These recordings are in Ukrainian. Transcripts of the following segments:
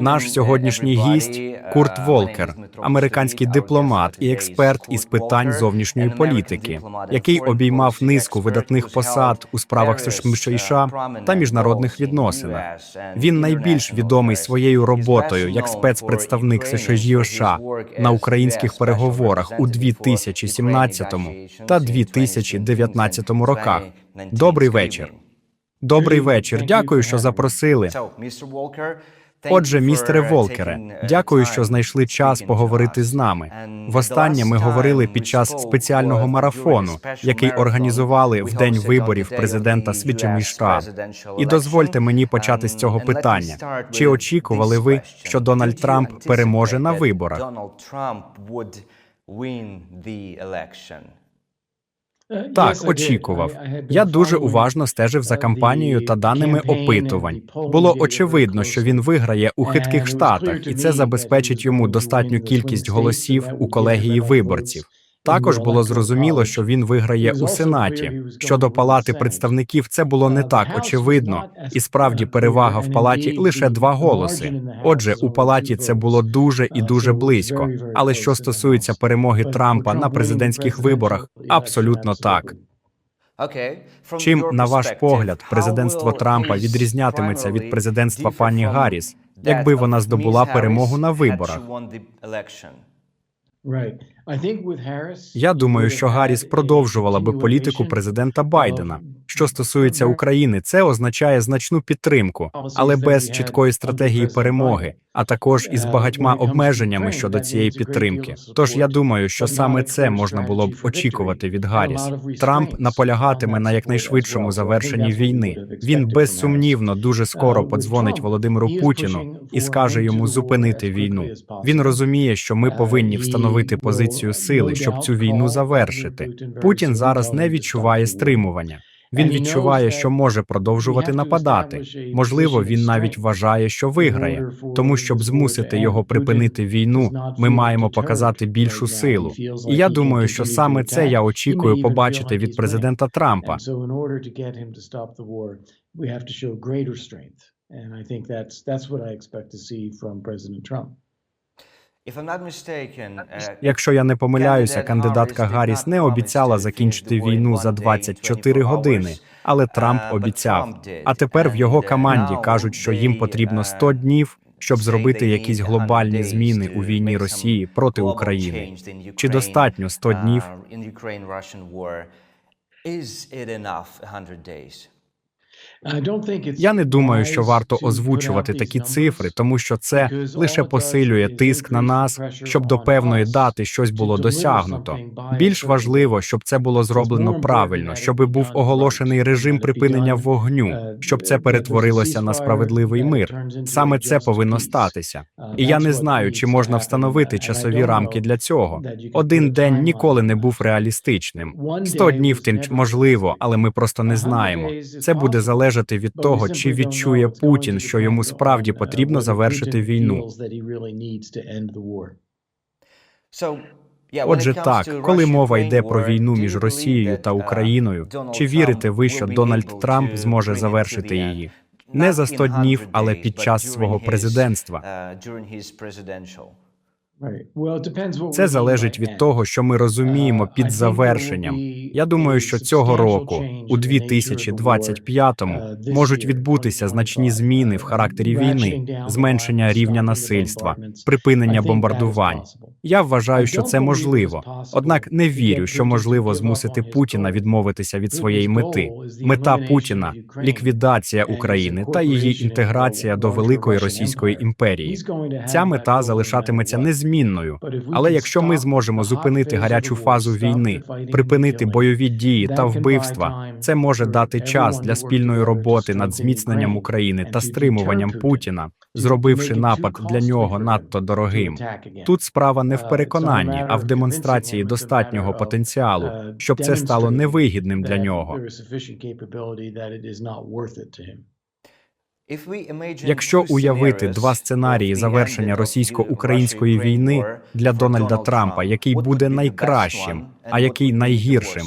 Наш сьогоднішній гість Курт Волкер, американський дипломат і експерт із питань зовнішньої політики, який обіймав низку видатних посад у справах США та міжнародних відносинах. Він найбільш відомий своєю роботою як спецпредставник США на українських переговорах у 2017 та 2019 роках. Добрий вечір. Добрий вечір. Дякую, що запросили. Отже, містере Волкере, дякую, що знайшли час поговорити з нами. Востаннє ми говорили під час спеціального марафону, який організували в день виборів президента Свічем США. І дозвольте мені почати з цього питання: чи очікували ви, що Дональд Трамп переможе на виборах? Так, очікував. Я дуже уважно стежив за кампанією та даними опитувань. Було очевидно, що він виграє у хитких штатах, і це забезпечить йому достатню кількість голосів у колегії виборців. Також було зрозуміло, що він виграє у сенаті. Щодо палати представників, це було не так очевидно, і справді перевага в палаті лише два голоси. Отже, у палаті це було дуже і дуже близько. Але що стосується перемоги Трампа на президентських виборах, абсолютно так. Чим, на ваш погляд, президентство Трампа відрізнятиметься від президентства пані Гарріс, якби вона здобула перемогу на виборах? Я думаю, що Гарріс продовжувала би політику президента Байдена. Що стосується України, це означає значну підтримку, але без чіткої стратегії перемоги, а також із багатьма обмеженнями щодо цієї підтримки. Тож я думаю, що саме це можна було б очікувати від Гарріс. Трамп наполягатиме на якнайшвидшому завершенні війни. Він безсумнівно дуже скоро подзвонить Володимиру Путіну і скаже йому зупинити війну. Він розуміє, що ми повинні встановити позицію сили, щоб цю війну завершити. Путін зараз не відчуває стримування. Він відчуває, що може продовжувати нападати. Можливо, він навіть вважає, що виграє. Тому, щоб змусити його припинити війну, ми маємо показати більшу силу. І я думаю, що саме це я очікую побачити від президента Трампа. And I think that's that's what I expect to see from President Trump. Якщо я не помиляюся, кандидатка Гарріс не обіцяла закінчити війну за 24 години, але Трамп обіцяв. А тепер в його команді кажуть, що їм потрібно 100 днів, щоб зробити якісь глобальні зміни у війні Росії проти України. Чи достатньо 100 днів? Я не думаю, що варто озвучувати такі цифри, тому що це лише посилює тиск на нас, щоб до певної дати щось було досягнуто. Більш важливо, щоб це було зроблено правильно, щоб був оголошений режим припинення вогню, щоб це перетворилося на справедливий мир. Саме це повинно статися. І я не знаю, чи можна встановити часові рамки для цього. Один день ніколи не був реалістичним. 100 днів тим можливо, але ми просто не знаємо. Це буде залежати від того, чи відчує Путін, що йому справді потрібно завершити війну. Отже, так, коли мова йде про війну між Росією та Україною, чи вірите ви, що Дональд Трамп зможе завершити її? Не за 100 днів, але під час свого президентства. Це залежить від того, що ми розуміємо під завершенням. Я думаю, що цього року, у 2025-му, можуть відбутися значні зміни в характері війни, зменшення рівня насильства, припинення бомбардувань. Я вважаю, що це можливо. Однак не вірю, що можливо змусити Путіна відмовитися від своєї мети. Мета Путіна ліквідація України та її інтеграція до великої російської імперії. Ця мета залишатиметься незмінною. Але якщо ми зможемо зупинити гарячу фазу війни, припинити бойові дії та вбивства, це може дати час для спільної роботи над зміцненням України та стримуванням Путіна, зробивши напад для нього надто дорогим. Тут справа не в переконанні, а в демонстрації достатнього потенціалу, щоб це стало невигідним для нього. Якщо уявити два сценарії завершення російсько-української війни для Дональда Трампа, який буде найкращим, а який найгіршим,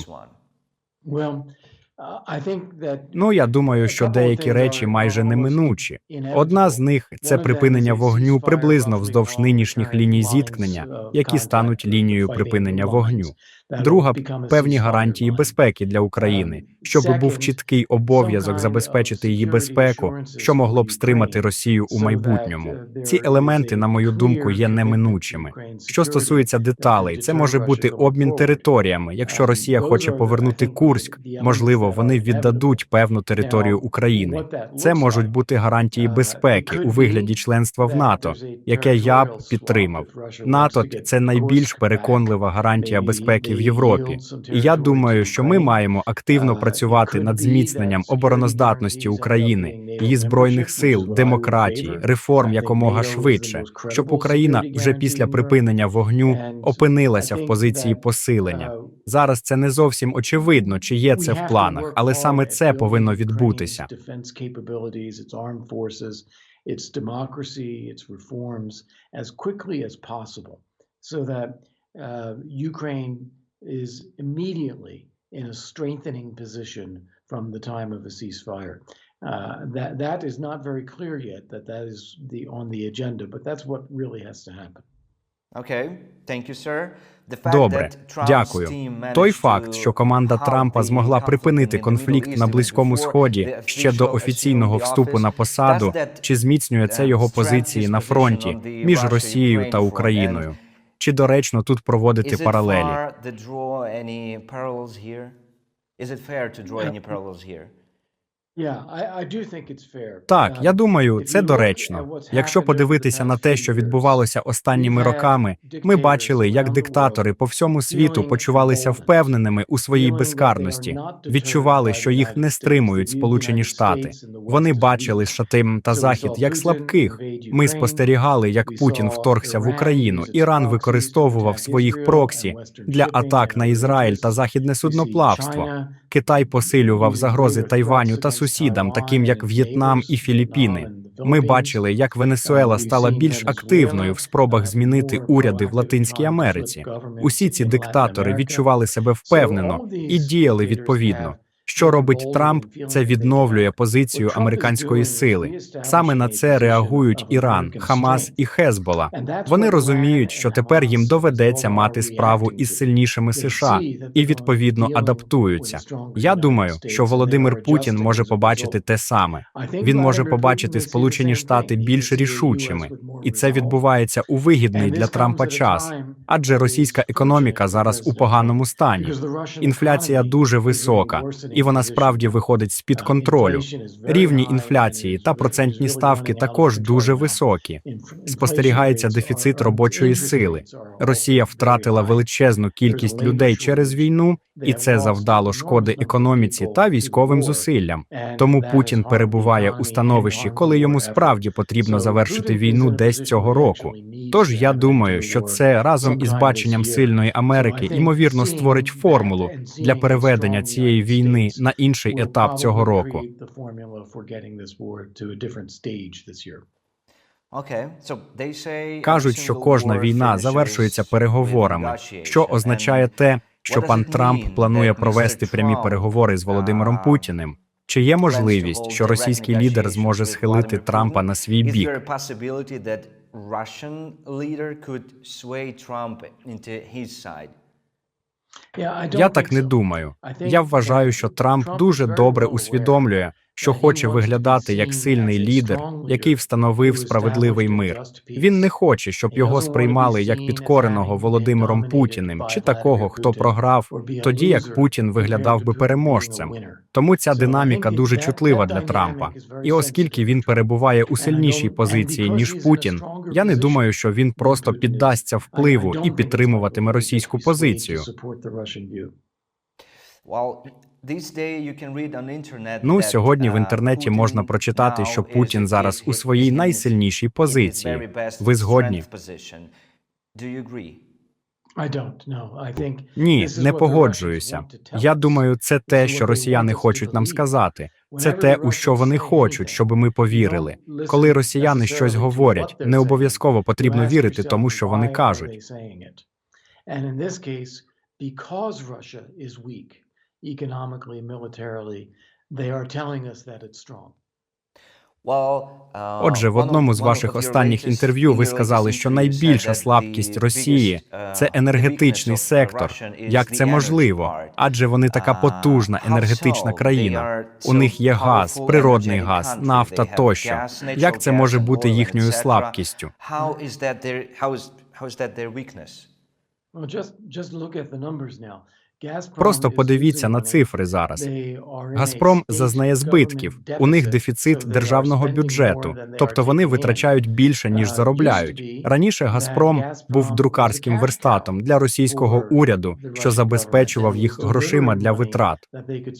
Ну я думаю, що деякі речі майже неминучі. Одна з них це припинення вогню приблизно вздовж нинішніх ліній зіткнення, які стануть лінією припинення вогню. Друга певні гарантії безпеки для України, щоб був чіткий обов'язок забезпечити її безпеку, що могло б стримати Росію у майбутньому. Ці елементи, на мою думку, є неминучими. Що стосується деталей, це може бути обмін територіями. Якщо Росія хоче повернути Курськ, можливо, вони віддадуть певну територію України. Це можуть бути гарантії безпеки у вигляді членства в НАТО, яке я б підтримав. НАТО це найбільш переконлива гарантія безпеки в Європі. І я думаю, що ми маємо активно працювати над зміцненням обороноздатності України, її збройних сил, демократії, реформ якомога швидше, щоб Україна вже після припинення вогню опинилася в позиції посилення. Зараз це не зовсім очевидно, чи є це в планах, але саме це повинно відбутися. its democracy, its reforms as quickly as possible, so that uh, Ukraine is immediately in a strengthening position from the time of a ceasefire. Uh, that that is not very clear yet. That that is the on the agenda, but that's what really has to happen. Okay, thank you, sir. Добре, дякую. Той факт, що команда Трампа змогла припинити конфлікт на Близькому Сході ще до офіційного вступу на посаду, чи зміцнює це uh, його позиції на фронті між Росією та? Україною? Чи доречно тут проводити Is it паралелі? Так, Um, я думаю, це доречно. Якщо подивитися на те, що відбувалося останніми роками, ми бачили, як диктатори по всьому світу почувалися впевненими у своїй безкарності, відчували, що їх не стримують Сполучені Штати. Вони бачили weak. Штатим та Захід як слабких. Ми спостерігали, як Путін вторгся в Україну. Іран використовував своїх проксі для атак на Ізраїль та західне судноплавство. Китай посилював загрози Тайваню та against сусідам, таким як В'єтнам і Філіппіни. Ми бачили, як Венесуела стала більш активною в спробах змінити уряди в Латинській Америці. Усі ці диктатори відчували себе впевнено і діяли відповідно. Що робить Трамп? Це відновлює позицію американської сили. Саме на це реагують Іран, Хамас і Хезбола. Вони розуміють, що тепер їм доведеться мати справу із сильнішими США і відповідно адаптуються. Я думаю, що Володимир Путін може побачити те саме. Він може побачити Сполучені Штати більш рішучими, і це відбувається у вигідний для Трампа час, адже російська економіка зараз у поганому стані. Інфляція дуже висока, і вона справді виходить з під контролю. Рівні інфляції та процентні ставки також дуже високі. Спостерігається дефіцит робочої сили. Росія втратила величезну кількість людей через війну, і це завдало шкоди економіці та військовим зусиллям. Тому Путін перебуває у становищі, коли йому справді потрібно завершити війну десь цього року. Тож я думаю, що це разом із баченням сильної Америки ймовірно створить формулу для переведення цієї війни на інший етап цього року. Кажуть, що кожна війна завершується переговорами, що означає те, що пан Трамп планує провести прямі переговори з Володимиром uh, Путіним. Чи є можливість, що російський лідер зможе схилити Трампа на свій бік? Russian leader could sway Trump into his side? Я так не думаю. Я вважаю, що Трамп дуже добре усвідомлює, що хоче виглядати як сильний лідер, який встановив справедливий мир. Він не хоче, щоб його сприймали як підкореного Володимиром Путіним чи такого, хто програв, тоді як Путін виглядав би переможцем. Тому ця динаміка дуже чутлива для Трампа. І оскільки він перебуває у сильнішій позиції ніж Путін, я не думаю, що він просто піддасться впливу і підтримуватиме російську позицію. Ну сьогодні в uh, інтернеті можна прочитати, що Путін зараз у своїй найсильнішій позиції. very best Ви згодні? strength position. Do you agree? Ні, не погоджуюся. Я думаю, це те, що росіяни хочуть нам сказати. Це те, у що вони хочуть, щоб ми повірили. Коли росіяни щось говорять, не обов'язково потрібно вірити тому, що вони кажуть. Economically, militarily, they are telling us that it's strong. Отже, в одному з ваших останніх інтерв'ю ви сказали, що найбільша слабкість Росії це енергетичний сектор. Як це можливо? Адже вони така потужна енергетична країна. У них є газ, природний газ, нафта тощо. Як це може бути їхньою слабкістю? Just, just look at the numbers now. Просто подивіться на цифри зараз. Газпром зазнає збитків. У них дефіцит державного бюджету, тобто вони витрачають більше ніж Uh, заробляють. to be Раніше Газпром був друкарським верстатом для російського уряду, що забезпечував їх грошима для витрат.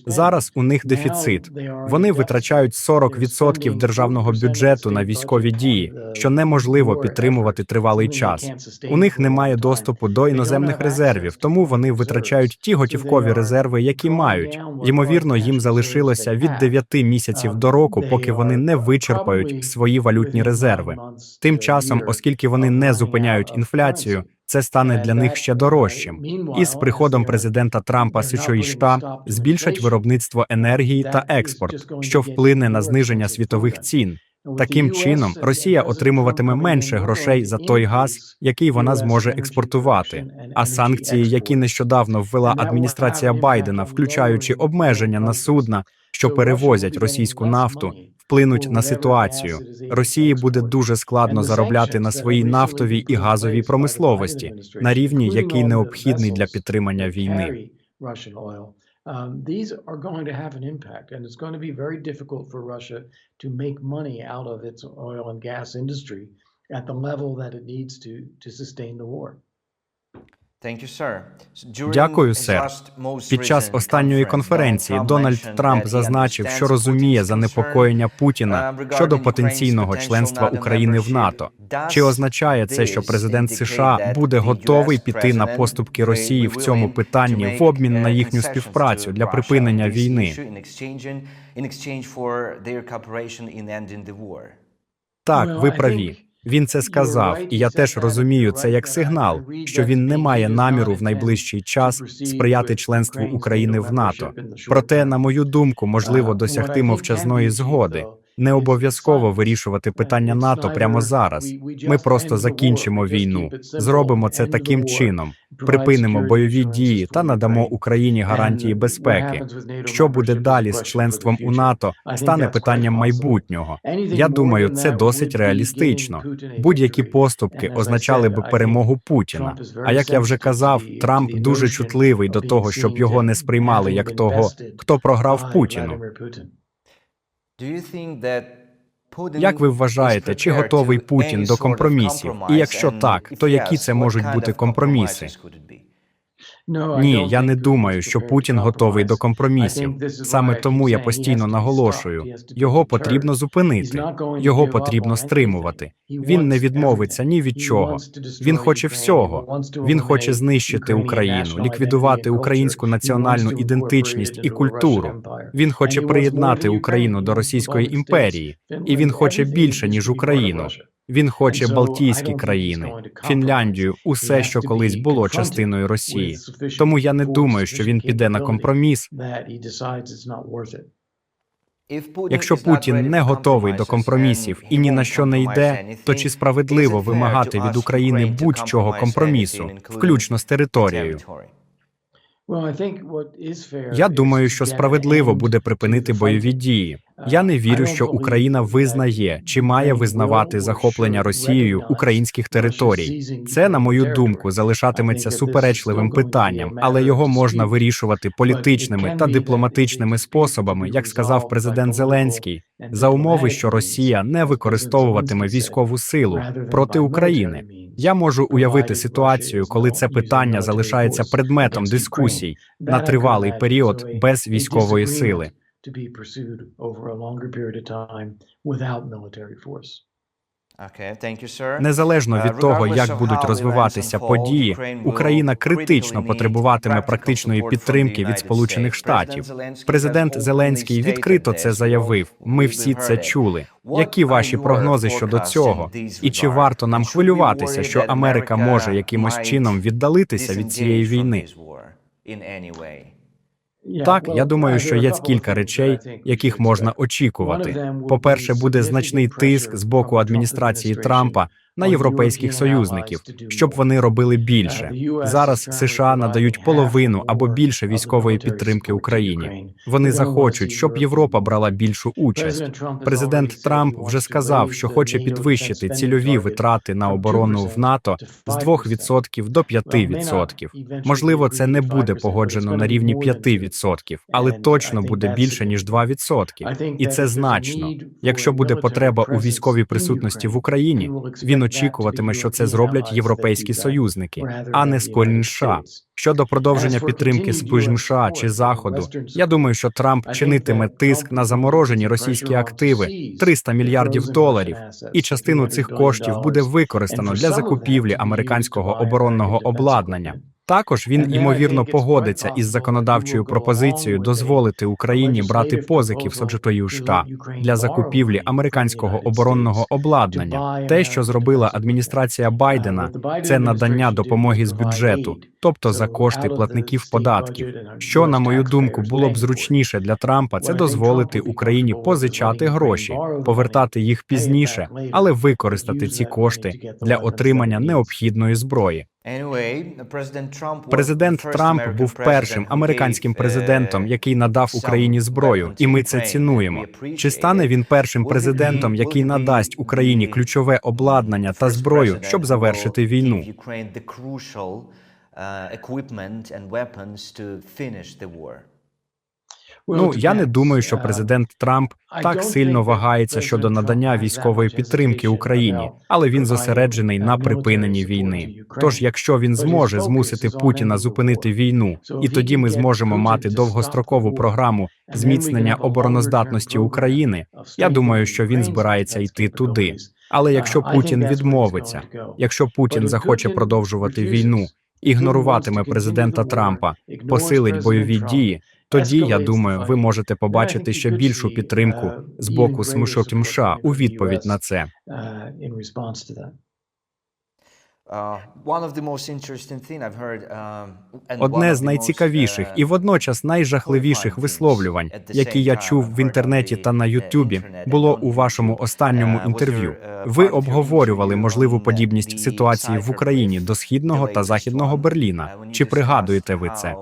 Зараз у них дефіцит. Вони витрачають 40% державного бюджету на військові дії, що неможливо підтримувати тривалий час. У них немає доступу до іноземних резервів, тому вони витрачають ті So готівкові резерви, які мають. Ймовірно, їм залишилося від they 9 місяців до року, поки вони не вичерпають свої валютні резерви. Тим часом, оскільки вони не зупиняють інфляцію, це стане для них ще дорожчим. І з приходом президента Трампа Шта збільшать виробництво енергії та експорт, що вплине на зниження світових цін. Таким чином, Росія отримуватиме менше грошей за той газ, який вона зможе експортувати. А санкції, які нещодавно ввела адміністрація Байдена, включаючи обмеження на судна, що перевозять російську нафту, вплинуть на ситуацію. Росії буде дуже складно заробляти на своїй нафтовій і газовій промисловості на рівні, який необхідний для підтримання війни. Um, these are going to have an impact, and it's going to be very difficult for Russia to make money out of its oil and gas industry at the level that it needs to to sustain the war. Дякую, сер. Під час останньої конференції Дональд Трамп зазначив, що розуміє занепокоєння Путіна щодо потенційного членства України в НАТО. Чи означає це, що президент США буде готовий піти на поступки Росії в цьому питанні в обмін на їхню співпрацю для припинення війни? Так, ви праві. Він це сказав, і я теж розумію це як сигнал, що він не має наміру в найближчий час сприяти членству України в НАТО. Проте, на мою думку, можливо досягти мовчазної згоди. Не обов'язково вирішувати питання НАТО прямо зараз. Ми просто закінчимо війну, зробимо це таким чином, припинимо бойові дії та надамо Україні гарантії безпеки. Що буде далі з членством у НАТО, стане питанням майбутнього. Я думаю, це досить реалістично. Будь-які поступки означали би перемогу Путіна. А як я вже казав, Трамп дуже чутливий до того, щоб його не сприймали як того, хто програв Путіну. Як ви вважаєте, чи готовий Путін до компромісів? І якщо так, то які це можуть бути компроміси? Ні, я не думаю, що Путін готовий до компромісів. Саме тому я постійно наголошую: його потрібно зупинити, його потрібно стримувати. Він не відмовиться ні від чого. Він хоче всього. Він хоче знищити Україну, ліквідувати українську національну ідентичність і культуру. Він хоче приєднати Україну до Російської імперії, і він хоче більше ніж Україну. Він хоче Балтійські країни, Фінляндію, усе, що колись було частиною Росії. Тому я не думаю, що він піде на компроміс. Якщо Путін не готовий до компромісів і ні на що не йде, то чи справедливо вимагати від України будь-чого компромісу, включно з територією? Я думаю, що справедливо буде припинити бойові дії. Я не вірю, що Україна визнає чи має визнавати захоплення Росією українських територій. Це, на мою думку, залишатиметься суперечливим питанням, але його можна вирішувати політичними та дипломатичними способами, як сказав президент Зеленський, за умови, що Росія не використовуватиме військову силу проти України. Я можу уявити ситуацію, коли це питання залишається предметом дискусій на тривалий період без військової сили. To be pursued over a longer period of time without military force. Незалежно від того, як будуть розвиватися події, Україна критично потребуватиме практичної підтримки від Сполучених Штатів. Президент Зеленський відкрито це заявив. Ми всі це чули. Які ваші прогнози щодо цього? І чи варто нам хвилюватися, що Америка може якимось чином віддалитися від цієї війни? Так, я думаю, що є кілька речей, яких можна очікувати. По-перше, буде значний тиск з боку адміністрації Трампа на європейських союзників, щоб вони робили більше. Зараз США надають половину або більше військової підтримки Україні. Вони захочуть, щоб Європа брала більшу участь. Президент Трамп вже сказав, що хоче підвищити цільові витрати на оборону в НАТО з 2% до 5%. Можливо, це не буде погоджено на рівні 5%, але точно буде більше ніж 2%. І це значно. Якщо буде потреба у військовій присутності в Україні, він очікуватиме, що це зроблять європейські союзники, а не скольні США. Щодо продовження підтримки спожим США чи Заходу, я думаю, що Трамп чинитиме тиск на заморожені російські активи 300 мільярдів доларів, і частину цих коштів буде використано для закупівлі американського оборонного обладнання. Також він ймовірно погодиться із законодавчою пропозицією дозволити Україні брати позики в Соджитою США для закупівлі американського оборонного обладнання. Те, що зробила адміністрація Байдена, це надання допомоги з бюджету, тобто за кошти платників податків. Що, на мою думку, було б зручніше для Трампа, це дозволити Україні позичати гроші, повертати їх пізніше, але використати ці кошти для отримання необхідної зброї. Президент Трамп був першим американським президентом, який надав Україні зброю, і ми це цінуємо. Чи стане він першим президентом, який надасть Україні ключове обладнання та зброю, щоб завершити війну? Ну я не думаю, що президент Трамп так сильно вагається щодо надання військової підтримки Україні, але він зосереджений на припиненні війни. Тож, якщо він зможе змусити Путіна зупинити війну, і тоді ми зможемо мати довгострокову програму зміцнення обороноздатності України. Я думаю, що він збирається йти туди. Але якщо Путін відмовиться, якщо Путін захоче продовжувати війну, ігноруватиме президента Трампа, посилить бойові дії. Тоді я думаю, ви можете побачити ще більшу підтримку з боку Смушок США у відповідь на це. Одне з найцікавіших і водночас найжахливіших висловлювань, які я чув в інтернеті та на Ютубі, було у вашому останньому інтерв'ю. Ви обговорювали можливу подібність ситуації в Україні до східного та західного Берліна. Чи пригадуєте ви це?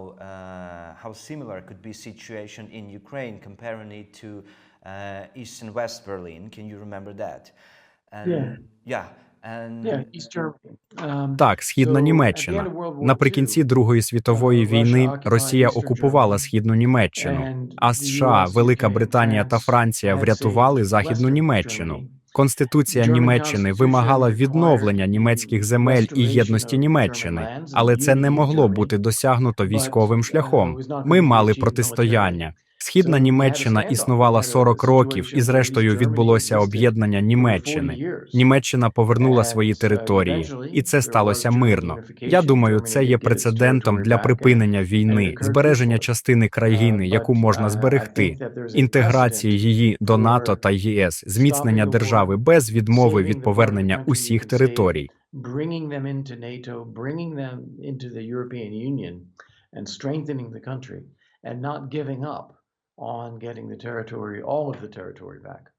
How similar could be situation in Ukraine comparing it to uh, East and West Berlin. Can you remember that? And, Yeah. Yeah. Um, Так, східна Німеччина. Наприкінці Другої світової uh, війни Росія окупувала східну Німеччину, а США, Велика Британія та Франція врятували західну Німеччину. Конституція Німеччини вимагала відновлення німецьких земель і єдності Німеччини, але це не могло бути досягнуто військовим шляхом. Ми мали протистояння. Східна Німеччина існувала We had a 40 років, і зрештою відбулося об'єднання for 40 Німеччини. Німеччина повернула свої uh, території, і це сталося мирно. Я думаю, це є прецедентом для припинення війни, збереження частини країни, Uh, яку можна uh, зберегти, інтеграції її до НАТО та ЄС, зміцнення держави без відмови від повернення усіх територій. and strengthening the country, and not giving up on getting the territory, all of the territory back.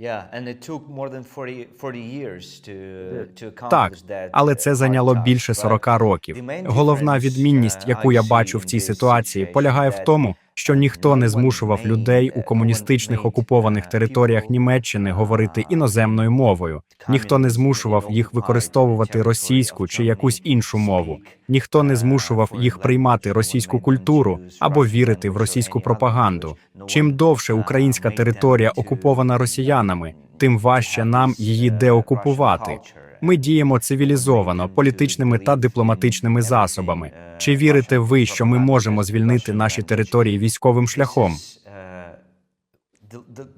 yeah, and it took more than 40, 40 years to, to Так, accomplish that. але uh, це зайняло більше But 40 років. Головна відмінність, uh, яку я бачу в цій ситуації, полягає в тому, що ніхто не змушував людей у комуністичних окупованих територіях Німеччини говорити іноземною мовою. Ніхто не змушував їх використовувати російську чи якусь іншу мову. Ніхто не змушував їх приймати російську культуру або вірити в російську пропаганду. Чим довше українська територія окупована росіянами, тим важче нам її деокупувати. Ми діємо цивілізовано, політичними та дипломатичними засобами. Чи вірите ви, що ми можемо звільнити наші території військовим шляхом? Uh,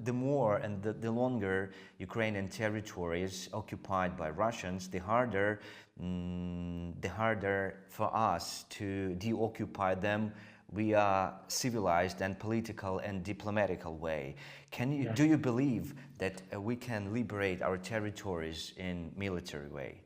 The, more and the, the longer Ukrainian territory is occupied by mm, harder for us to deoccupy them via civilized and political and diplomatical way. Can you, do you believe that uh, we can liberate our territories in military way?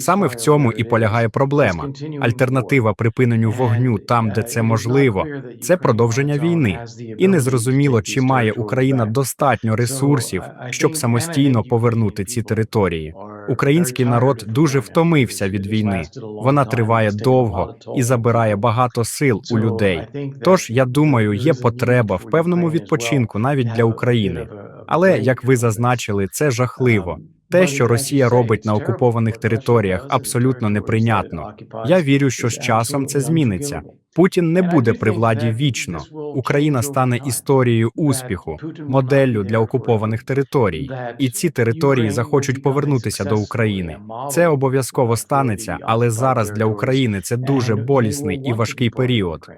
Саме в цьому і полягає проблема. Альтернатива припиненню вогню там, де uh, це можливо, це продовження війни. І незрозуміло, чи має Україна достатньо ресурсів, щоб самостійно повернути ці території. Український народ дуже втомився від війни. Вона триває довго і забирає багато сил у людей. Тож я думаю, є потреба в певному відпочинку навіть для України. Але як ви зазначили, це жахливо. Um, Те, що Росія робить на окупованих територіях, абсолютно неприйнятно. Я вірю, що з часом це зміниться. Путін не буде при владі вічно. Україна стане історією успіху, моделлю для окупованих територій. І ці території захочуть повернутися до України. Це обов'язково станеться, але зараз для. України це дуже болісний і важкий період.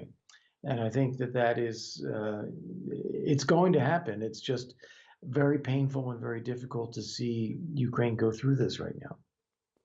And I think that that is, uh, it's going to happen. It's just very painful and very difficult to see Ukraine go through this right now.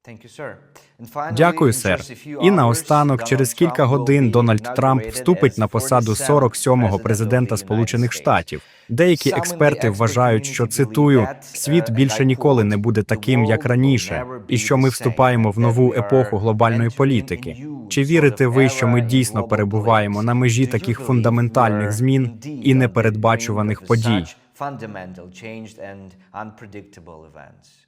Thank you, sir. And finally, Дякую, сер. І наостанок, через кілька will годин be Дональд Трамп вступить на посаду 47th 47-го president of президента Сполучених. Штатів. Деякі експерти вважають, що цитую, believe that, світ uh, більше ніколи не буде "The таким, як раніше, і що ми вступаємо в that нову we are епоху глобальної entering політики. a new Чи вірите of ви, що ми дійсно перебуваємо на межі Do you таких фундаментальних змін і непередбачуваних подій? Fundamental, changed and unpredictable events?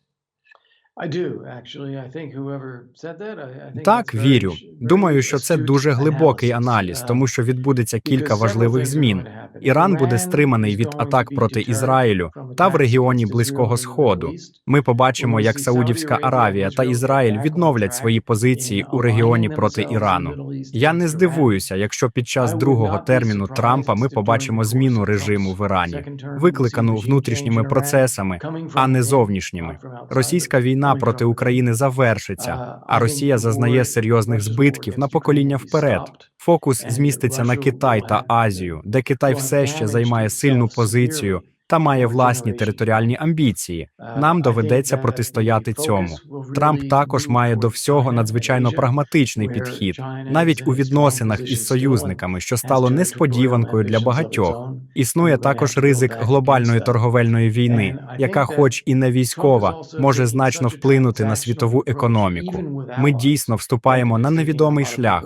Так, вірю. Думаю, що це дуже глибокий аналіз, Uh, тому що відбудеться кілька важливих змін. Іран буде стриманий від атак проти Ізраїлю та в регіоні Близького Сходу. Ми побачимо, як Саудівська Аравія та Ізраїль відновлять свої позиції у регіоні проти Ірану. Я не здивуюся, якщо під час другого терміну Трампа ми побачимо зміну режиму в Ірані, викликану внутрішніми процесами, а не зовнішніми. Російська but війна проти. України завершиться, Uh, а Росія зазнає серйозних збитків на покоління вперед. Фокус зміститься на Китай та Азію, де Китай все ще займає сильну позицію та має власні територіальні амбіції. Нам доведеться протистояти цьому. Трамп також має до всього надзвичайно прагматичний підхід, навіть у відносинах із союзниками, що стало несподіванкою для багатьох. Існує також ризик глобальної торговельної війни, яка, хоч і не військова, може значно вплинути на світову економіку. Ми дійсно вступаємо на невідомий шлях.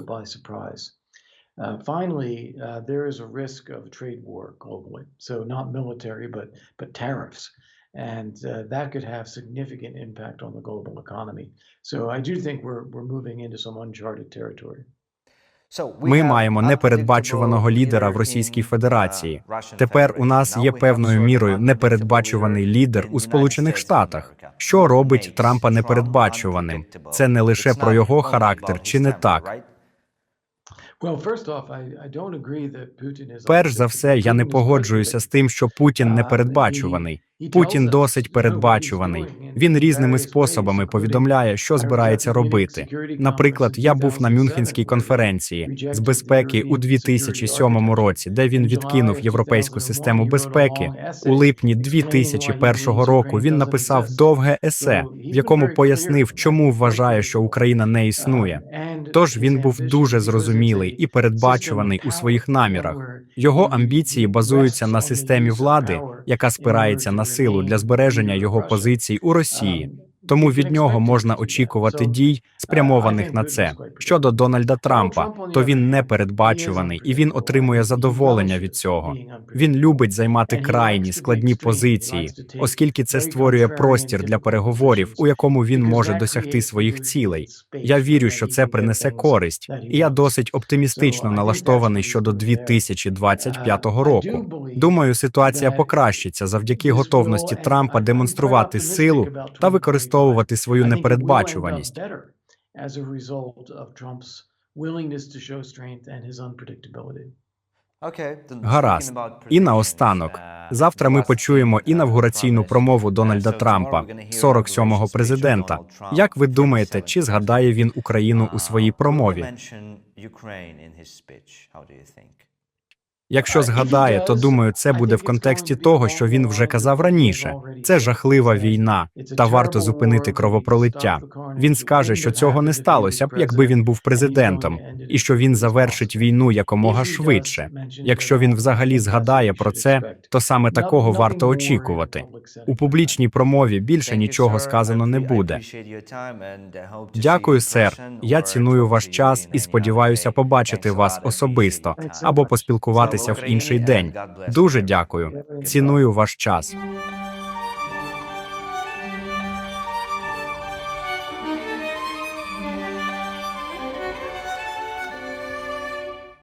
Uh, finally, uh, there is a risk of a trade war globally. So not military, but but tariffs, and uh, that could have significant impact on the global economy. So I do think we're we're moving into some uncharted territory. Ми маємо непередбачуваного лідера в Російській Федерації. Тепер у нас є певною мірою непередбачуваний лідер у Сполучених Штатах. Що робить Трампа непередбачуваним? Це не лише про його характер, чи не так? Перш за все, я не погоджуюся з тим, що Путін непередбачуваний. Путін досить передбачуваний. Він різними способами повідомляє, що збирається робити. Наприклад, я був на Мюнхенській конференції з безпеки у 2007 році, де він відкинув європейську систему безпеки. У липні 2001 року він написав довге есе, в якому пояснив, чому вважає, що Україна не існує. Тож він був дуже зрозумілий і передбачуваний у своїх намірах. Його амбіції базуються на системі влади, яка спирається на силу для збереження його позицій у Росії. Тому від нього можна очікувати дій, спрямованих на це. Щодо Дональда Трампа, то він непередбачуваний і він отримує задоволення від цього. Він любить займати крайні складні позиції, оскільки це створює простір для переговорів, у якому він може досягти своїх цілей. Я вірю, що це принесе користь, і я досить оптимістично налаштований щодо 2025 року. Думаю, ситуація покращиться завдяки готовності Трампа демонструвати силу та використовувати свою непередбачуваність. Гаразд. І наостанок, завтра ми почуємо інавгураційну промову Дональда Трампа, 47-го президента. Як ви думаєте, чи згадає він Україну у своїй промові? Якщо згадає, то думаю, це буде в контексті того, що він вже казав раніше. Це жахлива війна, та варто зупинити кровопролиття. Він скаже, що цього не сталося б, якби він був президентом, і що він завершить війну якомога швидше. Якщо він взагалі згадає про це, то саме такого варто очікувати. У публічній промові більше нічого сказано не буде. Дякую, сер. Я ціную ваш час і сподіваюся побачити вас особисто або поспілкуватися в інший день. God bless Дуже дякую. Ціную ваш час.